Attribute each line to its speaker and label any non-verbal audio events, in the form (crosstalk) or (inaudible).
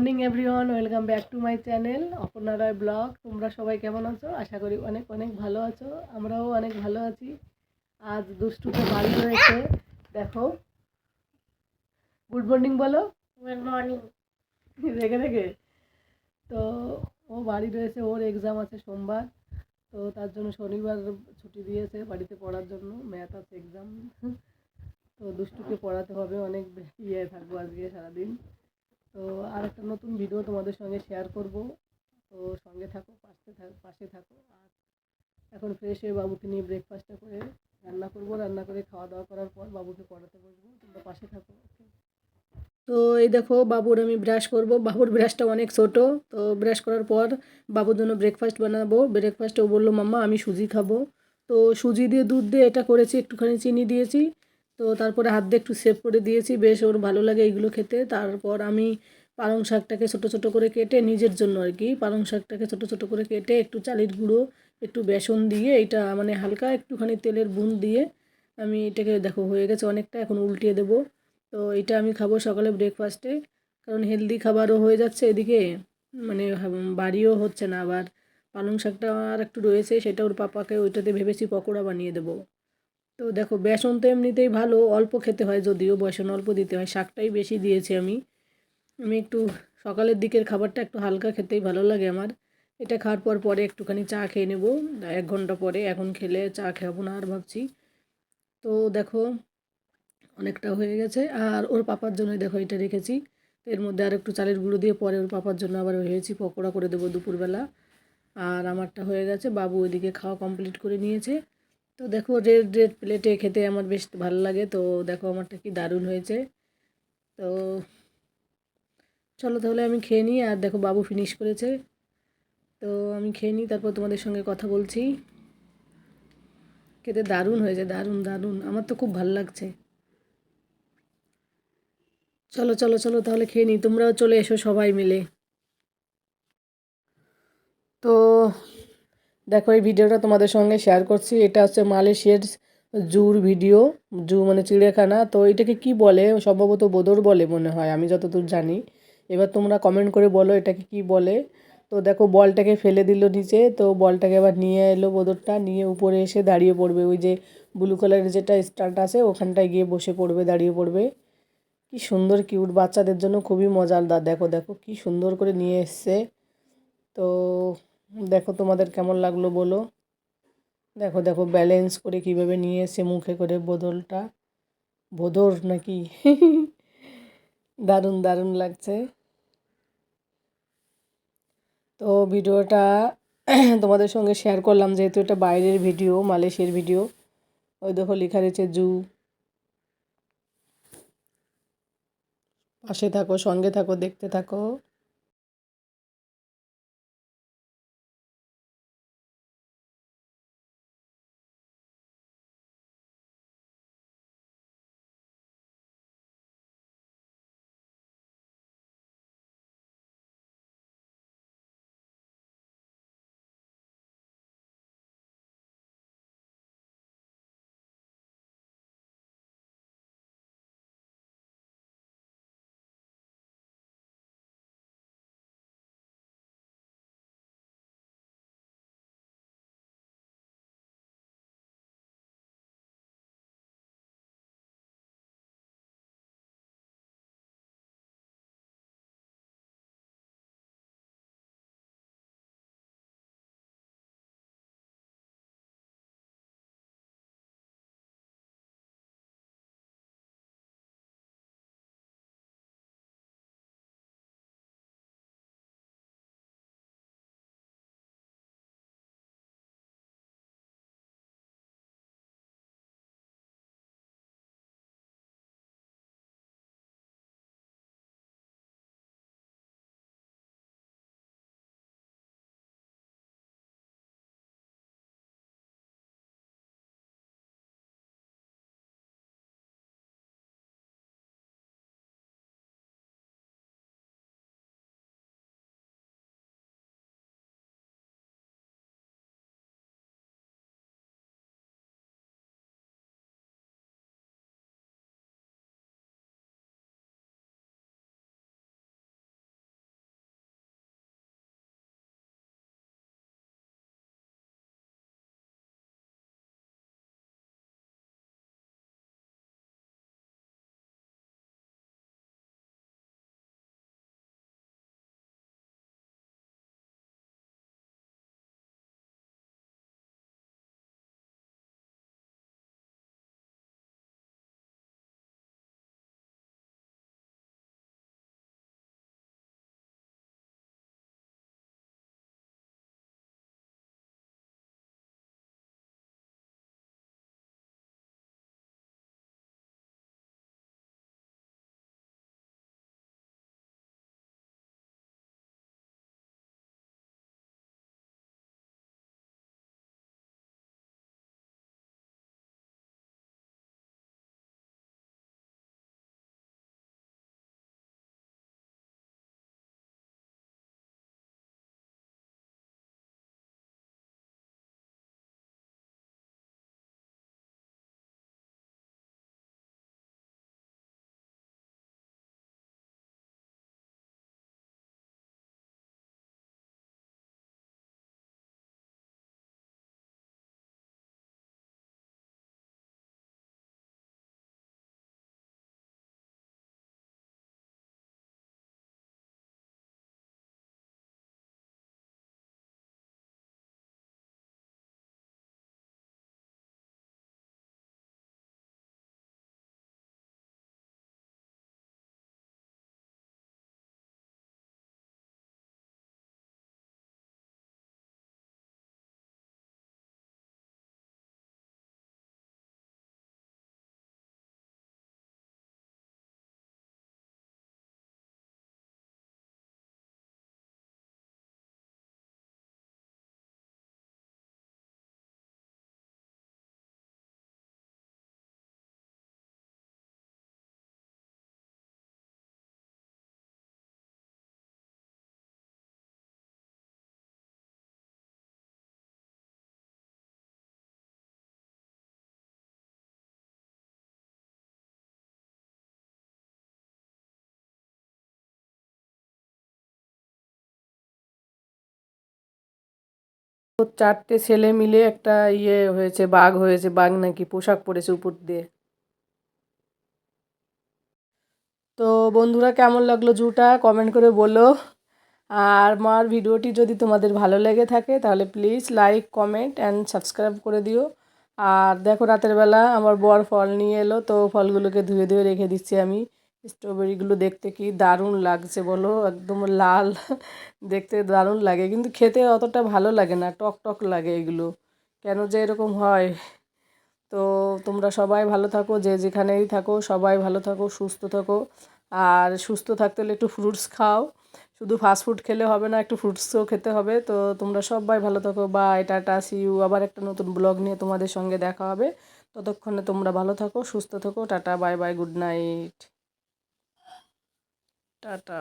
Speaker 1: Morning everyone welcome back to my channel Aparna Roy blog. তোমরা সবাই কেমন আছো? আশা করি অনেক অনেক ভালো আছো। আমরাও অনেক ভালো আছি। আজ দুষ্টুতে বাড়ি রয়েছে। দেখো। গুড মর্নিং বলো।
Speaker 2: Good morning.
Speaker 1: রেখে রেখে তো ও বাড়ি রয়েছে ওর এক্সাম আছে সোমবার। তো তার জন্য শনিবার ছুটি দিয়েছে বাড়িতে পড়ার জন্য। ম্যাথ আছে এক্সাম তো দুষ্টুকে পড়াতে হবে অনেক ইয়ে থাকব আজকে সারাদিন। তো আর একটা নতুন ভিডিও তোমাদের সঙ্গে শেয়ার করব। তো সঙ্গে থাকো, পাশে থাকো পাশে থাকো। আর এখন ফ্রেশ হয়ে বাবুকে নিয়ে ব্রেকফাস্টটা করে রান্না করব। রান্না করে খাওয়া দাওয়া করার পর বাবুকে পড়াতে বসবো। তোমরা পাশে থাকো তো এই দেখো, বাবুর আমি ব্রাশ করব। বাবুর ব্রাশটা অনেক ছোট। তো ব্রাশ করার পর বাবুর জন্য ব্রেকফাস্ট বানাবো। ব্রেকফাস্টে ও বলল, মাম্মা, আমি সুজি খাব। তো সুজি দিয়ে দুধ দিয়ে এটা করেছি, একটুখানি চিনি দিয়েছি। তো তারপরে হাত দিয়ে একটু সেভ করে দিয়েছি, বেশ ওর ভালো লাগে এইগুলো খেতে। তারপর আমি পালং শাকটাকে ছোটো ছোটো করে কেটে নিজের জন্য আর কি, পালং শাকটাকে ছোটো ছোটো করে কেটে একটু চালের গুঁড়ো, একটু বেসন দিয়ে এটা মানে হালকা একটুখানি তেলের বুন দিয়ে আমি এটাকে দেখো হয়ে গেছে অনেকটা, এখন উল্টিয়ে দেবো। তো এটা আমি খাব সকালে ব্রেকফাস্টে কারণ হেলদি খাবারও হয়ে যাচ্ছে এদিকে মানে বাড়িও হচ্ছে না। আবার পালং শাকটা আর একটু রয়েছে, সেটা ওর পাপাকে ওইটাতে ভেবেছি পকোড়া বানিয়ে দেবো। তো দেখো, বেসন তো এমনিতেই ভালো, অল্প খেতে হয় যদিও, বেসন অল্প দিতে হয়, শাকটাই বেশি দিয়েছি আমি। আমি একটু সকালের দিকের খাবারটা একটু হালকা খেতেই ভালো লাগে আমার। এটা খাওয়ার পর পরে একটুখানি চা খেয়ে নেব, এক ঘণ্টা পরে, এখন খেলে চা খাব না আর ভাবছি। তো দেখো, অনেকটা হয়ে গেছে, আর ওর পাপার জন্য দেখো এটা রেখেছি। এর মধ্যে আর একটু চালের গুঁড়ো দিয়ে পরে ওর পাপার জন্য আবার হয়েছি পকোড়া করে দেবো দুপুরবেলা। আর আমারটা হয়ে গেছে, বাবু ওইদিকে খাওয়া কমপ্লিট করে নিয়েছে। তো দেখো রেড রেড প্লেটে খেতে আমার বেশ ভালো লাগে, তো দেখো আমারটা কি দারুণ হয়েছে। তো চলো তাহলে আমি খেয়ে নিই, আর দেখো বাবু ফিনিশ করেছে। তো আমি খেয়ে নিই, তারপর তোমাদের সঙ্গে কথা বলছি। খেতে দারুণ হয়েছে, দারুণ দারুণ। আমার তো খুব ভালো লাগছে। চলো চলো চলো তাহলে খেয়ে নিই, তোমরাও চলে এসো সবাই মিলে। তো দেখো, এই ভিডিওটা তোমাদের সঙ্গে শেয়ার করছি। এটা হচ্ছে মালয়েশিয়ার জুর ভিডিও, জু মানে চিড়িয়াখানা। তো এটাকে কি বলে? সম্ভবত বোদর বলে মনে হয়, আমি যতদূর জানি। এবার তোমরা কমেন্ট করে বলো এটাকে কি বলে। তো দেখো, বলটাকে ফেলে দিল নিচে। তো বলটাকে আবার নিয়ে এলো বোদরটা, নিয়ে উপরে এসে দাঁড়িয়ে পড়বে। ওই যে ব্লু কালারের যেটা স্টার্ট আছে, ওখানটায় গিয়ে বসে পড়বে, দাঁড়িয়ে পড়বে। কি সুন্দর কিউট বাচ্চাদের জন্য খুবই মজাদার দেখো দেখো, কি সুন্দর করে নিয়ে এসছে। তো দেখো তোমাদের কেমন লাগল বলো। দেখো দেখো ব্যালেন্স করে কীভাবে নিয়ে এসে মুখে করে বোতলটা। বোদর নাকি? (laughs) দারুণ দারুণ লাগছে। তো ভিডিওটা (clears throat) তোমাদের সঙ্গে শেয়ার করলাম, যেহেতু এটা বাইরের ভিডিও, মালয়েশিয়ার ভিডিও। ওই দেখো লেখা রয়েছে জু। পাশে থাকো, সঙ্গে থাকো, দেখতে থাকো। চারটে ছেলে মিলে একটা ইয়ে হয়েছে, বাঘ হয়েছে, বাঘ নাকি পোশাক পরেছে উপর দিয়ে। তো বন্ধুরা, কেমন লাগল জুটা? কমেন্ট করে বলো। আর আমার ভিডিওটি যদি তোমাদের ভালো লেগে থাকে, তাহলে please like comment and subscribe করে দিও। আর দেখো রাতের বেলা আমার বর ফল নিয়ে এলো, তো ফলগুলোকে ধুয়ে ধুয়ে রেখে দিচ্ছি আমি। স্ট্রবেরিগুলো দেখতে কি দারুণ লাগছে বলো? একদম লাল, দেখতে দারুণ লাগে। কিন্তু খেতে অতটা ভালো লাগে না, টক টক লাগে এগুলো। কেন যে এরকম হয়? তো তোমরা সবাই ভালো থাকো, যে যেখানেই থাকো, সবাই ভালো থাকো, সুস্থ থাকো। আর সুস্থ থাকতে হলে একটু ফ্রুটস খাও। শুধু ফাস্ট ফুড খেলে হবে না, একটু ফ্রুটসও খেতে হবে। তো তোমরা সবাই ভালো থাকো বা এটা সিউ আবার একটা নতুন ব্লগ নিয়ে তোমাদের সঙ্গে দেখা হবে। ততক্ষণে তোমরা ভালো থাকো, সুস্থ থাকো, tata bye bye good night tata